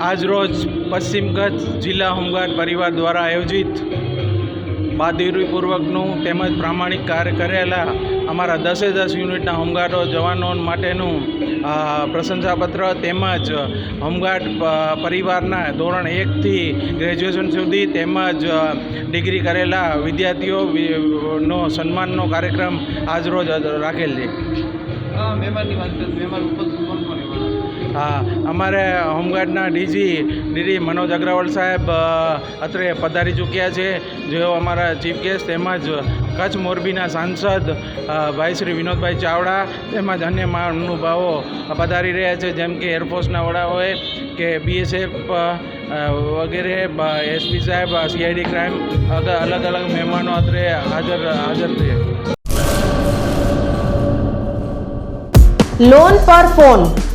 આજરોજ પશ્ચિમ કચ્છ જિલ્લા હોમગાર્ડ પરિવાર દ્વારા આયોજિત બહાદુરીપૂર્વકનું તેમજ પ્રામાણિક કાર્ય કરેલા અમારા દસે દસ યુનિટના હોમગાર્ડો જવાનો માટેનું પ્રશંસાપત્ર તેમજ હોમગાર્ડ પરિવારના ધોરણ એકથી ગ્રેજ્યુએશન સુધી તેમજ ડિગ્રી કરેલા વિદ્યાર્થીઓ નો સન્માનનો કાર્યક્રમ આજરોજ રાખેલ છે. મહેમાનની વાત હા, અમારે હોમગાર્ડના ડીજી ડીડી મનોજ અગ્રવાલ સાહેબ અત્રે પધારી ચૂક્યા છે. જેઓ અમારા ચીફ ગેસ્ટ, તેમજ કચ્છ મોરબીના સાંસદ ભાઈ શ્રી વિનોદભાઈ ચાવડા, તેમજ અન્ય મહાનુભાવો પધારી રહ્યા છે. જેમ કે એરફોર્સના વડાઓએ કે બીએસએફ વગેરે એસપી સાહેબ સીઆઈડી ક્રાઇમ અલગ અલગ મહેમાનો અત્રે હાજર હાજર થયા લોન પર ફોન